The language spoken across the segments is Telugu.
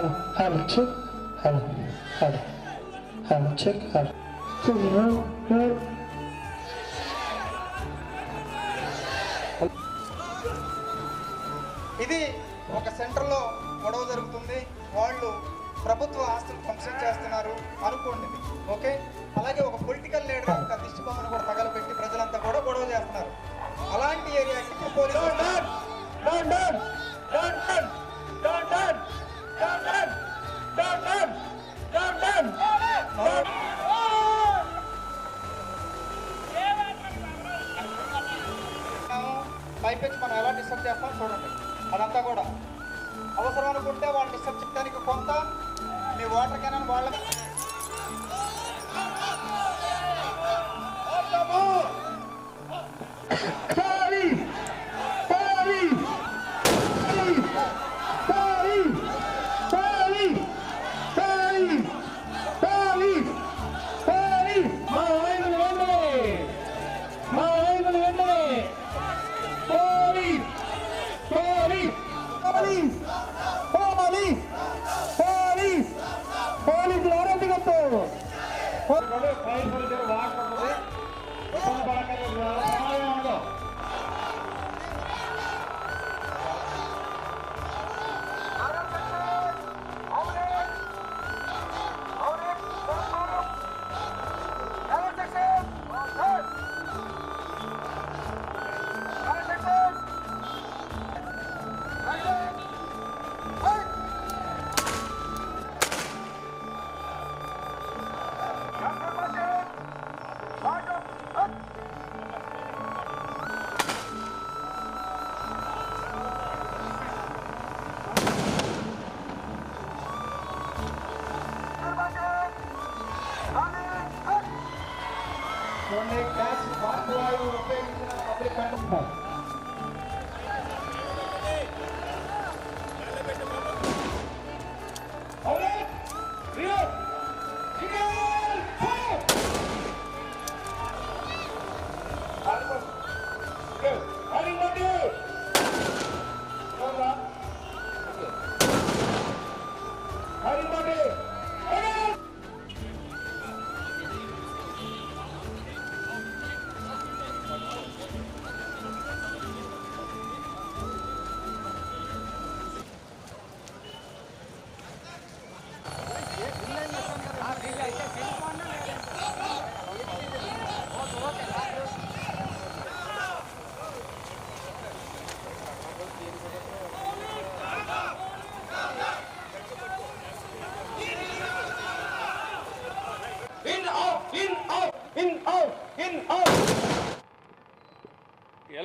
Hello, check. Hello, hello, hello, check. Hello. ఇది ఒక సెంటర్లో గొడవ జరుగుతుంది వాళ్ళు ప్రభుత్వ ఆస్తులు ఫంక్షన్ చేస్తున్నారు అనుకోండి. ఓకే అలాగే ఒక పొలిటికల్ లీడర్ ఒక దిష్టి బొమ్మను కూడా తగలబెట్టి ప్రజలంతా కూడా గొడవ చేస్తున్నారు అలాంటి ఏరియాకి ఇప్పుడు పోలీసులు పైపించి మనం ఎలా డిస్టర్బ్ చేస్తాం చూడండి. అదంతా కూడా. అవసరం అనుకుంటే వాళ్ళు డిస్టర్బ్ చేయడానికి కొంత మీ వాటర్ కెనాన్ వాళ్ళకి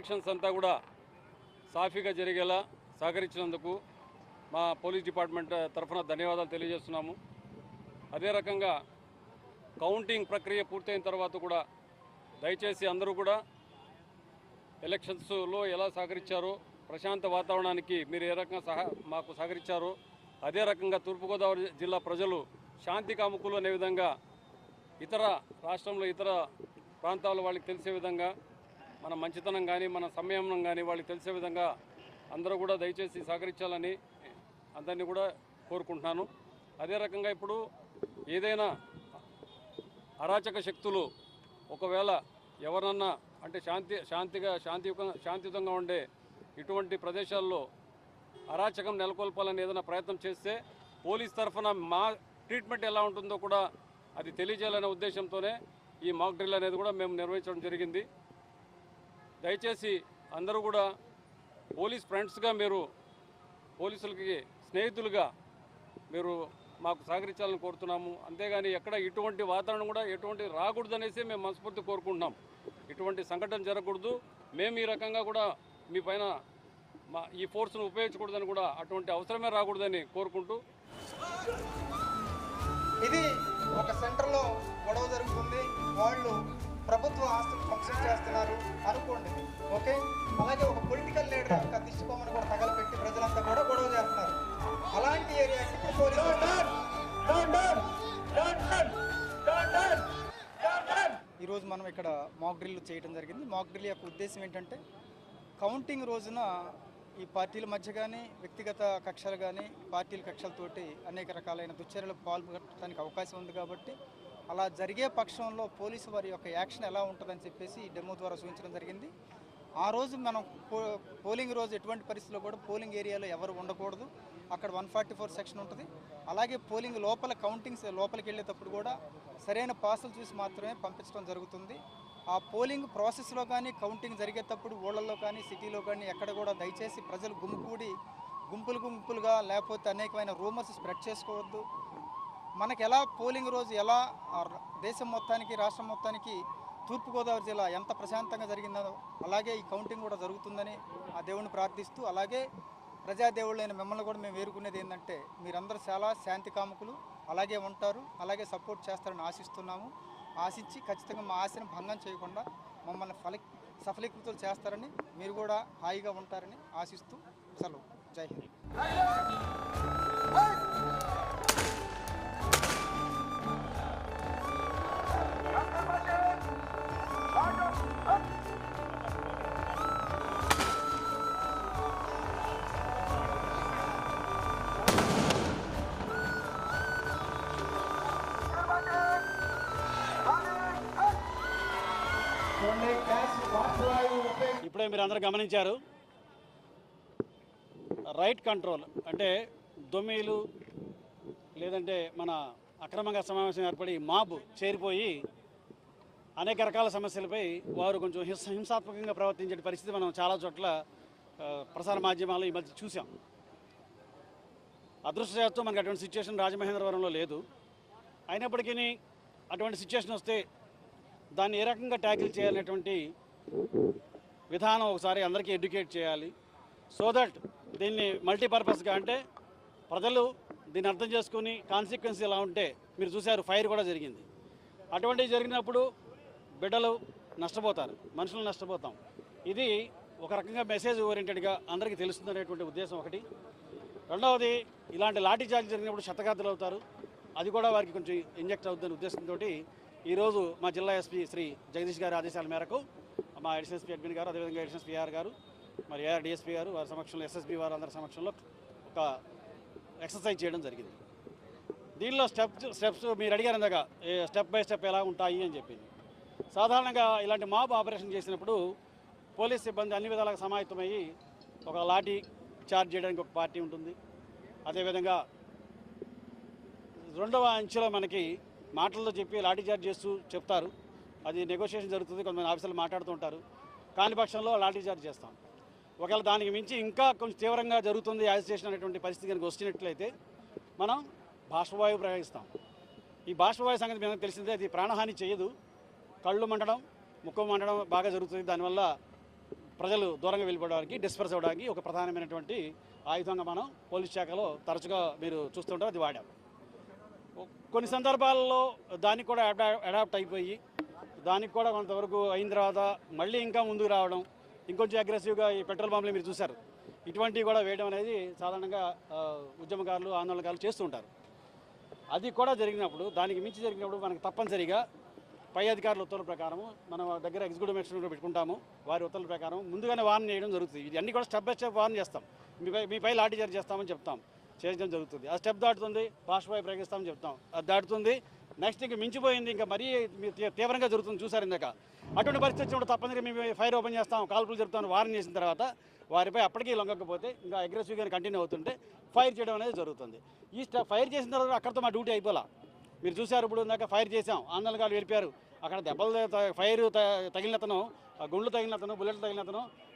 ఎలక్షన్స్ అంతా కూడా సాఫీగా జరిగేలా సహకరించినందుకు మా పోలీస్ డిపార్ట్మెంట్ తరఫున ధన్యవాదాలు తెలియజేస్తున్నాము. అదే రకంగా కౌంటింగ్ ప్రక్రియ పూర్తయిన తర్వాత కూడా దయచేసి అందరూ కూడా ఎలక్షన్స్లో ఎలా సహకరించారో ప్రశాంత వాతావరణానికి మీరు ఏ రకంగా సహ మాకు సహకరించారో అదే రకంగా తూర్పుగోదావరి జిల్లా ప్రజలు శాంతి కాముకులు అనే విధంగా ఇతర రాష్ట్రంలో ఇతర ప్రాంతాల వాళ్ళకి తెలిసే విధంగా మన మంచితనం కానీ మన సంయమనం కానీ వాళ్ళకి తెలిసే విధంగా అందరూ కూడా దయచేసి సహకరించాలని అందరినీ కూడా కోరుకుంటున్నాను. అదే రకంగా ఇప్పుడు ఏదైనా అరాచక శక్తులు ఒకవేళ ఎవరన్నా అంటే శాంతి శాంతిగా శాంతియుత శాంతియుతంగా ఉండే ఇటువంటి ప్రదేశాల్లో అరాచకం నెలకొల్పాలని ఏదైనా ప్రయత్నం చేస్తే పోలీస్ తరఫున మా ట్రీట్మెంట్ ఎలా ఉంటుందో కూడా అది తెలియజేయాలనే ఉద్దేశంతోనే ఈ మాక్ డ్రిల్ అనేది కూడా మేము నిర్వహించడం జరిగింది. దయచేసి అందరూ కూడా పోలీస్ ఫ్రెండ్స్గా మీరు పోలీసులకి స్నేహితులుగా మీరు మాకు సహకరించాలని కోరుతున్నాము. అంతేగాని ఎక్కడ ఇటువంటి వాతావరణం కూడా ఎటువంటి రాకూడదనేసి మేము మనస్ఫూర్తి కోరుకుంటున్నాం. ఇటువంటి సంఘటన జరగకూడదు. మేము ఈ రకంగా కూడా మీ పైన మా ఈ ఫోర్స్ను ఉపయోగించకూడదని కూడా అటువంటి అవసరమే రాకూడదని కోరుకుంటూ ఇది ఒక సెంటర్లో గొడవ జరుగుతుంది. వాళ్ళు ప్రభుత్వ ఆస్తులు ఫంక్షన్ చేస్తున్నారు అనుకోండి ఓకే? అలాగే ఒక పొలిటికల్ లీడర్ ఒక దిష్టి బొమ్మను కూడా తగలబెట్టి ప్రజలంతా కూడా గొడవ చేస్తున్నారు. అలాంటి ఏరియాకి ఇప్పుడు పోలీసులు ఈరోజు మనం ఇక్కడ మాక్ డ్రిల్ చేయడం జరిగింది. మాక్ డ్రిల్ యొక్క ఉద్దేశం ఏంటంటే కౌంటింగ్ రోజున ఈ పార్టీల మధ్య కానీ వ్యక్తిగత కక్షలు కానీ పార్టీల కక్షలతోటి అనేక రకాలైన దుశ్చర్యలకు పాల్పడటానికి అవకాశం ఉంది కాబట్టి అలా జరిగే పక్షంలో పోలీసు వారి యొక్క యాక్షన్ ఎలా ఉంటుందని చెప్పేసి ఈ డెమో ద్వారా సూచించడం జరిగింది. ఆ రోజు మనం పో- పోలింగ్ రోజు ఎటువంటి పరిస్థితుల్లో కూడా పోలింగ్ ఏరియాలో ఎవరు ఉండకూడదు. అక్కడ వన్ ఫార్టీ ఫోర్ సెక్షన్ ఉంటుంది. అలాగే పోలింగ్ లోపల కౌంటింగ్స్ లోపలికి వెళ్ళేటప్పుడు కూడా సరైన పాసులు చూసి మాత్రమే పంపించడం జరుగుతుంది. ఆ పోలింగ్ ప్రాసెస్లో కానీ కౌంటింగ్ జరిగేటప్పుడు ఊళ్ళల్లో కానీ సిటీలో కానీ ఎక్కడ కూడా దయచేసి ప్రజలు గుమికూడి గుంపులు గుంపులుగా లేకపోతే అనేకమైన రూమర్స్ స్ప్రెడ్ చేసుకోవద్దు. మనకి ఎలా పోలింగ్ రోజు ఎలా దేశం మొత్తానికి రాష్ట్రం మొత్తానికి తూర్పుగోదావరి జిల్లా ఎంత ప్రశాంతంగా జరిగిందో అలాగే ఈ కౌంటింగ్ కూడా జరుగుతుందని ఆ దేవుణ్ణి ప్రార్థిస్తూ అలాగే ప్రజాదేవుళ్ళైన మిమ్మల్ని కూడా మేము వేరుకునేది ఏంటంటే మీరందరూ చాలా శాంతి కాముకులు అలాగే ఉంటారు అలాగే సపోర్ట్ చేస్తారని ఆశిస్తున్నాము. ఆశించి ఖచ్చితంగా మా ఆశను భంగం చేయకుండా మమ్మల్ని ఫలి సఫలీకృతులు చేస్తారని మీరు కూడా హాయిగా ఉంటారని ఆశిస్తూ సెలవు. జై హింద్. ఇప్పుడే మీరు అందరూ గమనించారు. రైట్ కంట్రోల్ అంటే దొమ్మిలు లేదంటే మన అక్రమంగా సమావేశం ఏర్పడి మాబ్ చేరిపోయి అనేక రకాల సమస్యలపై వారు కొంచెం హింస హింసాత్మకంగా ప్రవర్తించే పరిస్థితి మనం చాలా చోట్ల ప్రసార మాధ్యమాలు ఈ మధ్య చూసాం అదృష్టశాత్తు మనకు అటువంటి సిచ్యువేషన్ రాజమహేంద్రవరంలో లేదు. అయినప్పటికీ అటువంటి సిచ్యువేషన్ వస్తే దాన్ని ఏ రకంగా ట్యాకిల్ చేయాలనేటువంటి విధానం ఒకసారి అందరికీ ఎడ్యుకేట్ చేయాలి. సో దట్ దీన్ని మల్టీపర్పస్గా అంటే ప్రజలు దీన్ని అర్థం చేసుకుని కాన్సిక్వెన్స్ ఎలా ఉంటే మీరు చూశారు ఫైర్ కూడా జరిగింది. అటువంటివి జరిగినప్పుడు బిడ్డలు నష్టపోతారు మనుషులు నష్టపోతాం. ఇది ఒక రకంగా మెసేజ్ ఓరియంటెడ్గా అందరికీ తెలుస్తుందనేటువంటి ఉద్దేశం ఒకటి. రెండవది ఇలాంటి లాఠీ చార్జ్ జరిగినప్పుడు శతగాతులు అవుతారు. అది కూడా వారికి కొంచెం ఇంజెక్ట్ అవుతుందనే ఉద్దేశంతో ఈరోజు మా జిల్లా ఎస్పీ శ్రీ జగదీష్ గారి ఆదేశాల మేరకు మా ఎడిషనల్ ఎస్పీ అడ్మిన్ గారు అదేవిధంగా ఎడిషనల్ పిఆర్ గారు మరి ఏఆర్ డిఎస్పీ గారు వారి సమక్షంలో ఎస్ఎస్పీ వారు అందరి సమక్షంలో ఒక ఎక్సర్సైజ్ చేయడం జరిగింది. దీనిలో స్టెప్ స్టెప్స్ మీరు అడిగారు ఇందాక స్టెప్ బై స్టెప్ ఎలా ఉంటాయి అని చెప్పింది. సాధారణంగా ఇలాంటి మాబ్ ఆపరేషన్ చేసినప్పుడు పోలీస్ సిబ్బంది అన్ని విధాలుగా సమాయత్తమయ్యి ఒక లాఠీ చార్జ్ చేయడానికి ఒక పార్టీ ఉంటుంది. అదేవిధంగా రెండవ అంచెలో మనకి మాటలతో చెప్పి లాఠీ చార్జ్ చేస్తూ చెప్తారు. అది నెగోషియేషన్ జరుగుతుంది కొంతమంది ఆఫీసర్లు మాట్లాడుతూ ఉంటారు. కాని పక్షంలో లాఠీ చార్జ్ చేస్తాం. ఒకవేళ దానికి మించి ఇంకా కొంచెం తీవ్రంగా జరుగుతుంది యాజిటేషన్ అనేటువంటి పరిస్థితి కనుక వచ్చినట్లయితే మనం బాష్పవాయువు ప్రయోగిస్తాం. ఈ బాష్పవాయు సంగతి మీకు తెలిసిందే అది ప్రాణహాని చేయదు. కళ్ళు మండడం ముఖం మండడం బాగా జరుగుతుంది. దానివల్ల ప్రజలు దూరంగా వెళ్ళిపోవడానికి డిస్పర్స్ అవ్వడానికి ఒక ప్రధానమైనటువంటి ఆయుధంగా మనం పోలీస్ శాఖలో తరచుగా మీరు చూస్తుంటారు అది వాడాం. కొన్ని సందర్భాల్లో దానికి కూడా అడాప్ట్ అయిపోయి దానికి కూడా కొంతవరకు అయిన తర్వాత మళ్ళీ ఇంకా ముందుకు రావడం ఇంకొంచెం అగ్రెసివ్గా ఈ పెట్రోల్ బాంబులు మీరు చూశారు. ఇటువంటివి కూడా వేయడం అనేది సాధారణంగా ఉద్యమకారులు ఆందోళనకారులు చేస్తూ ఉంటారు. అది కూడా జరిగినప్పుడు దానికి మించి జరిగినప్పుడు మనకు తప్పనిసరిగా పై అధికారుల ఉత్తర్వుల ప్రకారం మన దగ్గర ఎగ్జిక్యూటివ్ మెషిన్ పెట్టుకుంటాము వారి ఉత్తర్వుల ప్రకారం ముందుగానే వార్న్ చేయడం జరుగుతుంది. ఇది అన్ని కూడా స్టెప్ బై స్టెప్ వార్న్ చేస్తాం. మీపై మీపై లాఠీ చార్జ్ చేస్తామని చెప్తాం. చేయడం జరుగుతుంది. ఆ స్టెప్ దాటుతుంది బాష్పై ప్రయోగిస్తామని చెప్తాం. అది దాటుతుంది నెక్స్ట్ ఇంకా మించిపోయింది. ఇంకా మరీ తీవ్రంగా జరుగుతుంది చూసారు ఇందాక. అటువంటి పరిస్థితి వచ్చినప్పుడు తప్పనిసరిగా మేము ఫైర్ ఓపెన్ చేస్తాం కాల్పులు జరుపుతాం వార్న్ చేసిన తర్వాత వారిపై అప్పటికీ లొంగకపోతే ఇంకా అగ్రెసివ్గా కంటిన్యూ అవుతుంటే ఫైర్ చేయడం అనేది జరుగుతుంది. ఈ ఫైర్ చేసిన తర్వాత అక్కడితో మా డ్యూటీ అయిపోలా. మీరు చూశారు ఇప్పుడు ఇందాక ఫైర్ చేసాం ఆందోళనకాలు వెళ్ళిపోయారు. అక్కడ దెబ్బలు త- ఫైర్ తగిలినతను ఆ గుండ్లు తగిలిన బుల్లెట్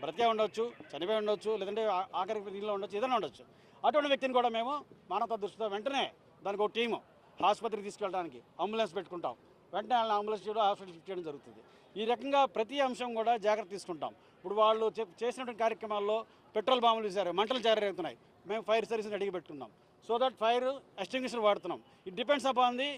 బ్రతికే ఉండొచ్చు చనిపోయి ఉండొచ్చు లేదంటే ఆఖరికి దీనిలో ఉండొచ్చు ఏదైనా ఉండొచ్చు. అటువంటి వ్యక్తిని కూడా మేము మానవతా దృష్టితో వెంటనే దానికి ఒక టీము ఆసుపత్రికి తీసుకెళ్ళడానికి అంబులెన్స్ పెట్టుకుంటాం. వెంటనే వాళ్ళని అంబులెన్స్ చేయడం హాస్పిటల్ షిఫ్ట్ చేయడం జరుగుతుంది. ఈ రకంగా ప్రతి అంశం కూడా జాగ్రత్త తీసుకుంటాం. ఇప్పుడు వాళ్ళు చేసినటువంటి కార్యక్రమాల్లో పెట్రోల్ బాంబులు వేశారు మంటలు చేరుతున్నాయి మేము ఫైర్ సర్వీస్ని అడిగి పెట్టుకున్నాం. సో దట్ ఫైర్ ఎస్టింగ్విషన్ వాడుతున్నాం. It depends upon the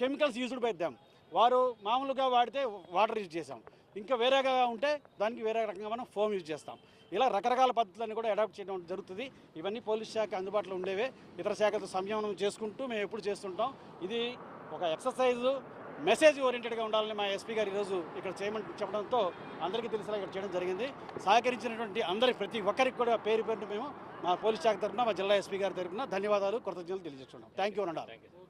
chemicals used by them వారు మామూలుగా వాడితే వాటర్ యూజ్ చేసాం ఇంకా వేరేగా ఉంటే దానికి వేరే రకంగా మనం ఫోమ్ యూజ్ చేస్తాం. ఇలా రకరకాల పద్ధతులను కూడా అడాప్ట్ చేయడం జరుగుతుంది. ఇవన్నీ పోలీస్ శాఖ అందుబాటులో ఉండేవే. ఇతర శాఖతో సంయమనం చేసుకుంటూ మేము ఎప్పుడు చేస్తుంటాం. ఇది ఒక ఎక్సర్సైజు మెసేజ్ ఓరియంటెడ్గా ఉండాలని మా ఎస్పీ గారు ఈరోజు ఇక్కడ చేయమని చెప్పడంతో అందరికీ తెలిసేలా ఇక్కడ చేయడం జరిగింది. సహకరించినటువంటి అందరి ప్రతి ఒక్కరికి కూడా పేరు పేరును మేము మా పోలీస్ శాఖ తరఫున మా జిల్లా ఎస్పీ గారి తరఫున ధన్యవాదాలు కృతజ్ఞతలు తెలియజేస్తున్నాం. థ్యాంక్ యూ అన్నారు